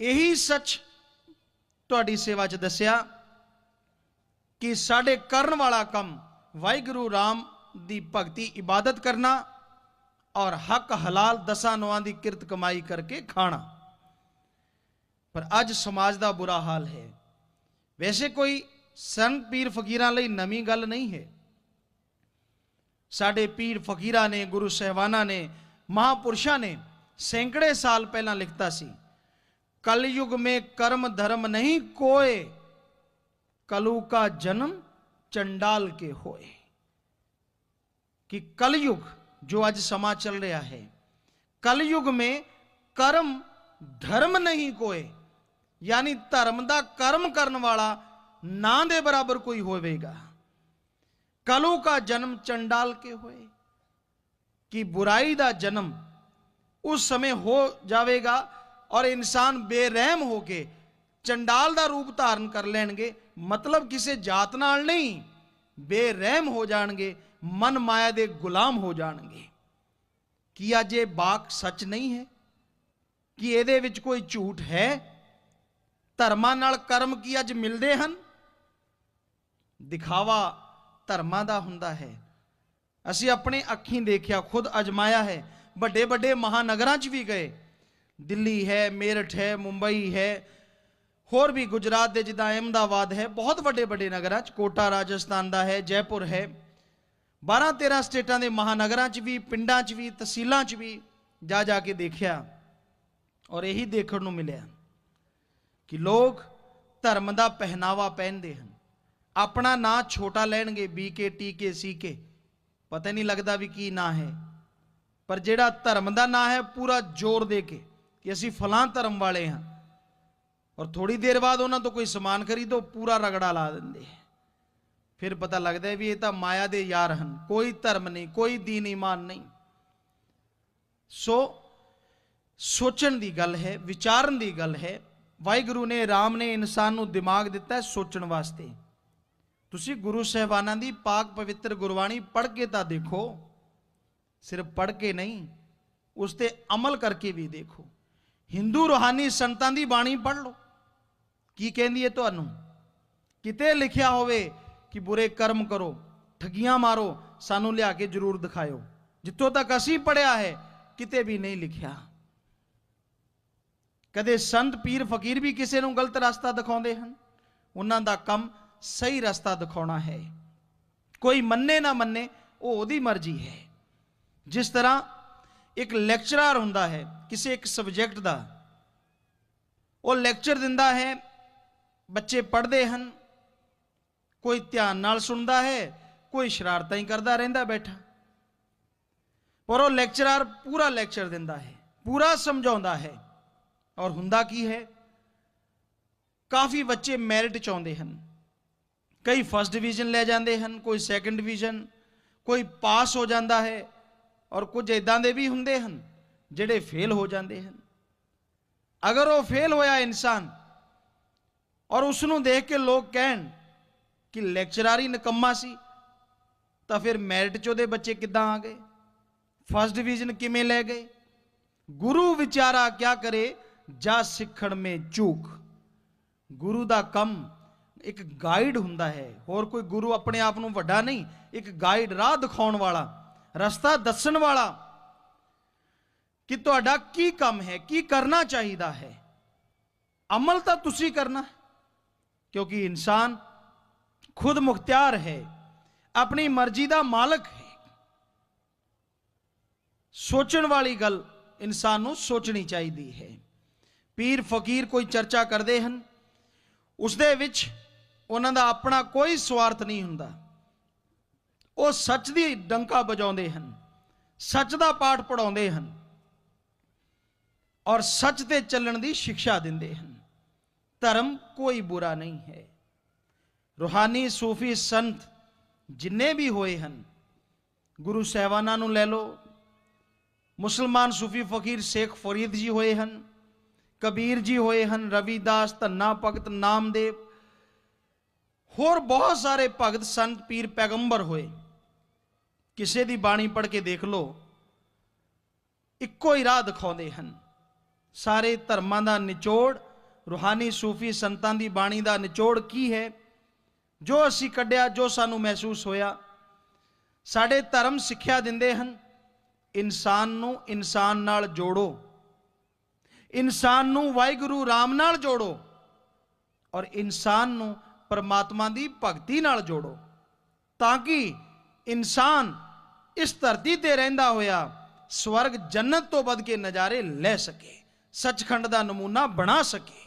ਇਹੀ ਸੱਚ ਤੁਹਾਡੀ ਸੇਵਾ 'ਚ ਦੱਸਿਆ ਕਿ ਸਾਡੇ ਕਰਨ ਵਾਲਾ ਕੰਮ ਵਾਹਿਗੁਰੂ ਰਾਮ ਦੀ ਭਗਤੀ ਇਬਾਦਤ ਕਰਨਾ ਔਰ ਹੱਕ ਹਲਾਲ ਦਸਾਂ ਨੋਆਂ ਦੀ ਕਿਰਤ ਕਮਾਈ ਕਰਕੇ ਖਾਣਾ। ਪਰ ਅੱਜ ਸਮਾਜ ਦਾ ਬੁਰਾ ਹਾਲ ਹੈ। ਵੈਸੇ ਕੋਈ ਸੰਤ ਪੀਰ ਫਕੀਰਾਂ ਲਈ ਨਵੀਂ ਗੱਲ ਨਹੀਂ ਹੈ। ਸਾਡੇ ਪੀਰ ਫਕੀਰਾਂ ਨੇ, ਗੁਰੂ ਸਹਿਬਾਨਾਂ ਨੇ, ਮਹਾਪੁਰਸ਼ਾਂ ਨੇ ਸੈਂਕੜੇ ਸਾਲ ਪਹਿਲਾਂ ਲਿਖਤਾ ਸੀ कलयुग में कर्म धर्म नहीं कोय कलु का जन्म चंडाल के होए। कि कलयुग, जो आज समा चल रहा है, कलयुग में कर्म धर्म नहीं कोए, यानी धर्म का कर्म करने वाला ना दे बराबर कोई होवेगा कलु का जन्म चंडाल के होए, कि बुराई का जन्म उस समय हो जाएगा ਔਰ ਇਨਸਾਨ ਬੇਰਹਿਮ ਹੋ ਕੇ ਚੰਡਾਲ ਦਾ ਰੂਪ ਧਾਰਨ ਕਰ ਲੈਣਗੇ, ਮਤਲਬ ਕਿਸੇ ਜਾਤ ਨਾਲ ਨਹੀਂ, ਬੇਰਹਿਮ ਹੋ ਜਾਣਗੇ, ਮਨ ਮਾਇਆ ਦੇ ਗੁਲਾਮ ਹੋ ਜਾਣਗੇ। ਕੀ ਅੱਜ ਇਹ ਬਾਕ ਸੱਚ ਨਹੀਂ ਹੈ? ਕਿ ਇਹਦੇ ਵਿੱਚ ਕੋਈ ਝੂਠ ਹੈ? ਧਰਮਾਂ ਨਾਲ ਕਰਮ ਕੀ ਅੱਜ ਮਿਲਦੇ ਹਨ? ਦਿਖਾਵਾ ਧਰਮਾਂ ਦਾ ਹੁੰਦਾ ਹੈ। ਅਸੀਂ ਆਪਣੇ ਅੱਖੀਂ ਦੇਖਿਆ, ਖੁਦ ਅਜਮਾਇਆ ਹੈ। ਵੱਡੇ ਵੱਡੇ ਮਹਾਨਗਰਾਂ 'ਚ ਵੀ ਗਏ। ਦਿੱਲੀ ਹੈ, ਮੇਰਠ ਹੈ, ਮੁੰਬਈ ਹੈ, ਹੋਰ ਵੀ ਗੁਜਰਾਤ ਦੇ ਜਿੱਦਾਂ ਅਹਿਮਦਾਬਾਦ ਹੈ, ਬਹੁਤ ਵੱਡੇ ਵੱਡੇ ਨਗਰਾਂ 'ਚ, ਕੋਟਾ ਰਾਜਸਥਾਨ ਦਾ ਹੈ, ਜੈਪੁਰ ਹੈ। 12 13 ਸਟੇਟਾਂ ਦੇ ਮਹਾਨਗਰਾਂ 'ਚ ਵੀ, ਪਿੰਡਾਂ 'ਚ ਵੀ, ਤਹਿਸੀਲਾਂ 'ਚ ਵੀ ਜਾ ਜਾ ਕੇ ਦੇਖਿਆ ਔਰ ਇਹੀ ਦੇਖਣ ਨੂੰ ਮਿਲਿਆ ਕਿ ਲੋਕ ਧਰਮ ਦਾ ਪਹਿਨਾਵਾ ਪਹਿਨਦੇ ਹਨ। ਆਪਣਾ ਨਾਂ ਛੋਟਾ ਲੈਣਗੇ ਬੀਕੇ ਟੀਕੇ ਸੀਕੇ ਪਤਾ ਨਹੀਂ ਲੱਗਦਾ ਵੀ ਕੀ ਨਾਂ ਹੈ। ਪਰ ਜਿਹੜਾ ਧਰਮ ਦਾ ਨਾਂ ਹੈ, ਪੂਰਾ ਜ਼ੋਰ ਦੇ ਕੇ ਕਿ ਅਸੀਂ ਫਲਾਂ ਧਰਮ ਵਾਲੇ ਹਾਂ। ਔਰ ਥੋੜੀ ਦੇਰ ਬਾਅਦ ਉਹਨਾਂ ਤੋਂ ਕੋਈ ਸਮਾਨ ਖਰੀਦੋ, ਪੂਰਾ ਰਗੜਾ ਲਾ ਦਿੰਦੇ ਹੈ। ਫਿਰ ਪਤਾ ਲੱਗਦਾ ਵੀ ਇਹ ਤਾਂ ਮਾਇਆ ਦੇ ਯਾਰ ਹਨ। ਕੋਈ ਧਰਮ ਨਹੀਂ, ਕੋਈ ਦੀਨ ਈਮਾਨ ਨਹੀਂ। ਸੋ ਸੋਚਣ ਦੀ ਗੱਲ ਹੈ, ਵਿਚਾਰਨ ਦੀ ਗੱਲ ਹੈ, ਵਾਹਿਗੁਰੂ ਨੇ, ਰਾਮ ਨੇ ਇਨਸਾਨ ਨੂੰ ਦਿਮਾਗ ਦਿੱਤਾ ਹੈ ਸੋਚਣ ਵਾਸਤੇ। ਤੁਸੀਂ ਗੁਰੂ ਸਹਿਬਾਨਾਂ ਦੀ ਪਾਕ ਪਵਿੱਤਰ ਗੁਰਬਾਣੀ ਪੜ੍ਹ ਕੇ ਤਾਂ ਦੇਖੋ। ਸਿਰਫ ਪੜ੍ਹ ਕੇ ਨਹੀਂ, ਉਸ ਤੇ ਅਮਲ ਕਰਕੇ ਵੀ ਦੇਖੋ। ਹਿੰਦੂ ਰੋਹਾਨੀ ਸੰਤਾਂ ਦੀ ਬਾਣੀ ਪੜ੍ਹ ਲਓ। ਕੀ ਕਹਿੰਦੀ ਹੈ ਤੁਹਾਨੂੰ? ਕਿਤੇ ਲਿਖਿਆ ਹੋਵੇ ਕਿ ਬੁਰੇ ਕਰਮ ਕਰੋ, ਠਗੀਆਂ ਮਾਰੋ, ਸਾਨੂੰ ਲਿਆ ਕੇ ਜ਼ਰੂਰ ਦਿਖਾਇਓ। ਜਿੱਥੋਂ ਤੱਕ ਅਸੀਂ ਪੜਿਆ ਹੈ, ਕਿਤੇ ਵੀ ਨਹੀਂ ਲਿਖਿਆ। ਕਦੇ ਸੰਤ ਪੀਰ ਫਕੀਰ ਵੀ ਕਿਸੇ ਨੂੰ ਗਲਤ ਰਸਤਾ ਦਿਖਾਉਂਦੇ ਹਨ? ਉਹਨਾਂ ਦਾ ਕੰਮ ਸਹੀ ਰਸਤਾ ਦਿਖਾਉਣਾ ਹੈ। ਕੋਈ ਮੰਨੇ ਨਾ ਮੰਨੇ, ਉਹ ਉਹਦੀ ਮਰਜ਼ੀ ਹੈ। ਜਿਸ ਤਰ੍ਹਾਂ ਇੱਕ ਲੈਕਚਰਰ ਹੁੰਦਾ ਹੈ, ਕਿਸੇ ਇੱਕ ਸਬਜੈਕਟ ਦਾ। ਉਹ ਲੈਕਚਰ ਦਿੰਦਾ ਹੈ, ਬੱਚੇ ਪੜ੍ਹਦੇ ਹਨ, ਕੋਈ ਧਿਆਨ ਨਾਲ ਸੁਣਦਾ ਹੈ, ਕੋਈ ਸ਼ਰਾਰਤਾਂ ਹੀ ਕਰਦਾ ਰਹਿੰਦਾ ਬੈਠਾ। ਪਰ ਉਹ ਲੈਕਚਰਰ ਪੂਰਾ ਲੈਕਚਰ ਦਿੰਦਾ ਹੈ, ਪੂਰਾ ਸਮਝਾਉਂਦਾ ਹੈ। ਔਰ ਹੁੰਦਾ ਕੀ ਹੈ, ਕਾਫੀ ਬੱਚੇ ਮੈਰਿਟ ਚ ਆਉਂਦੇ ਹਨ। ਕਈ ਫਸਟ ਡਿਵੀਜ਼ਨ ਲੈ ਜਾਂਦੇ ਹਨ, ਕੋਈ ਸੈਕੰਡ ਡਿਵੀਜ਼ਨ ਕੋਈ ਪਾਸ ਹੋ ਜਾਂਦਾ ਹੈ ਔਰ ਕੁਝ ਇਦਾਂ ਦੇ ਵੀ ਹੁੰਦੇ ਹਨ ਜਿਹੜੇ ਫੇਲ ਹੋ ਜਾਂਦੇ ਹਨ। ਅਗਰ ਉਹ ਫੇਲ ਹੋਇਆ ਇਨਸਾਨ ਔਰ ਉਸ ਨੂੰ ਦੇਖ ਕੇ ਲੋਕ ਕਹਿਣ ਕਿ ਲੈਕਚਰਰ ਹੀ ਨਕੰਮਾ ਸੀ, ਤਾਂ ਫਿਰ ਮੈਰਿਟ ਚ ਉਹਦੇ ਬੱਚੇ ਕਿੱਦਾਂ ਆ ਗਏ? ਫਸਟ ਡਿਵੀਜ਼ਨ ਕਿਵੇਂ ਲੈ ਗਏ? ਗੁਰੂ ਵਿਚਾਰਾ ਕਿਆ ਕਰੇ? ਜਾ ਸਿੱਖਣ ਮੇ ਚੂਕ। ਗੁਰੂ ਦਾ ਕੰਮ ਇੱਕ ਗਾਈਡ ਹੁੰਦਾ ਹੈ। ਹੋਰ ਕੋਈ ਗੁਰੂ ਆਪਣੇ ਆਪ ਨੂੰ ਵੱਡਾ ਨਹੀਂ, ਇੱਕ ਗਾਈਡ ਰਾਹ ਦਿਖਾਉਣ ਵਾਲਾ। ਰਸਤਾ ਦੱਸਣ ਵਾਲਾ ਕਿ ਤੁਹਾਡਾ ਕੀ ਕੰਮ ਹੈ, ਕੀ ਕਰਨਾ ਚਾਹੀਦਾ ਹੈ। ਅਮਲ ਤਾਂ ਤੁਸੀਂ ਕਰਨਾ, ਕਿਉਂਕਿ ਇਨਸਾਨ ਖੁਦ ਮੁਖਤਿਆਰ ਹੈ, ਆਪਣੀ ਮਰਜ਼ੀ ਦਾ ਮਾਲਕ ਹੈ। ਸੋਚਣ ਵਾਲੀ ਗੱਲ ਇਨਸਾਨ ਨੂੰ ਸੋਚਣੀ ਚਾਹੀਦੀ ਹੈ। ਪੀਰ ਫਕੀਰ ਕੋਈ ਚਰਚਾ ਕਰਦੇ ਹਨ ਉਸ ਦੇ ਵਿੱਚ ਉਹਨਾਂ ਦਾ ਆਪਣਾ ਕੋਈ ਸਵਾਰਥ ਨਹੀਂ ਹੁੰਦਾ। ਉਹ ਸੱਚ ਦੀ ਡੰਕਾ ਵਜਾਉਂਦੇ ਹਨ, ਸੱਚ ਦਾ ਪਾਠ ਪੜਾਉਂਦੇ ਹਨ ਔਰ ਸੱਚ ਤੇ ਚੱਲਣ ਦੀ ਸਿੱਖਿਆ ਦਿੰਦੇ ਹਨ। ਧਰਮ ਕੋਈ ਬੁਰਾ ਨਹੀਂ ਹੈ। ਰੂਹਾਨੀ ਸੂਫੀ ਸੰਤ ਜਿੰਨੇ ਵੀ ਹੋਏ ਹਨ, ਗੁਰੂ ਸਹਿਬਾਨਾਂ ਨੂੰ ਲੈ ਲਓ, ਮੁਸਲਮਾਨ ਸੂਫੀ ਫਕੀਰ ਸ਼ੇਖ ਫਰੀਦ ਜੀ ਹੋਏ ਹਨ, ਕਬੀਰ ਜੀ ਹੋਏ ਹਨ, ਰਵੀਦਾਸ, ਧੰਨਾ ਭਗਤ, ਨਾਮਦੇਵ, ਹੋਰ ਬਹੁਤ ਸਾਰੇ ਭਗਤ, ਸੰਤ, ਪੀਰ, ਪੈਗੰਬਰ ਹੋਏ। ਕਿਸੇ ਦੀ ਬਾਣੀ ਪੜ੍ਹ ਕੇ ਦੇਖ ਲਓ, ਇੱਕੋ ਹੀ ਰਾਹ ਦਿਖਾਉਂਦੇ ਹਨ। ਸਾਰੇ ਧਰਮਾਂ ਦਾ ਨਿਚੋੜ, ਰੂਹਾਨੀ ਸੂਫੀ ਸੰਤਾਂ ਦੀ ਬਾਣੀ ਦਾ ਨਿਚੋੜ ਕੀ ਹੈ? ਜੋ ਅਸੀਂ ਕੱਢਿਆ, ਜੋ ਸਾਨੂੰ ਮਹਿਸੂਸ ਹੋਇਆ, ਸਾਡੇ ਧਰਮ ਸਿੱਖਿਆ ਦਿੰਦੇ ਹਨ। ਇਨਸਾਨ ਨੂੰ ਇਨਸਾਨ ਨਾਲ ਜੋੜੋ। ਇਨਸਾਨ ਨੂੰ ਵਾਹਿਗੁਰੂ ਰਾਮ ਨਾਲ ਜੋੜੋ ਔਰ ਇਨਸਾਨ ਨੂੰ ਪਰਮਾਤਮਾ ਦੀ ਭਗਤੀ ਨਾਲ ਜੋੜੋ ਤਾਂ ਕਿ ਇਨਸਾਨ ਇਸ ਧਰਤੀ ਤੇ ਰਹਿੰਦਾ ਹੋਇਆ ਸਵਰਗ ਜੰਨਤ ਤੋਂ ਵੱਧ ਕੇ ਨਜ਼ਾਰੇ ਲੈ ਸਕੇ, ਸੱਚਖੰਡ ਦਾ ਨਮੂਨਾ ਬਣਾ ਸਕੇ।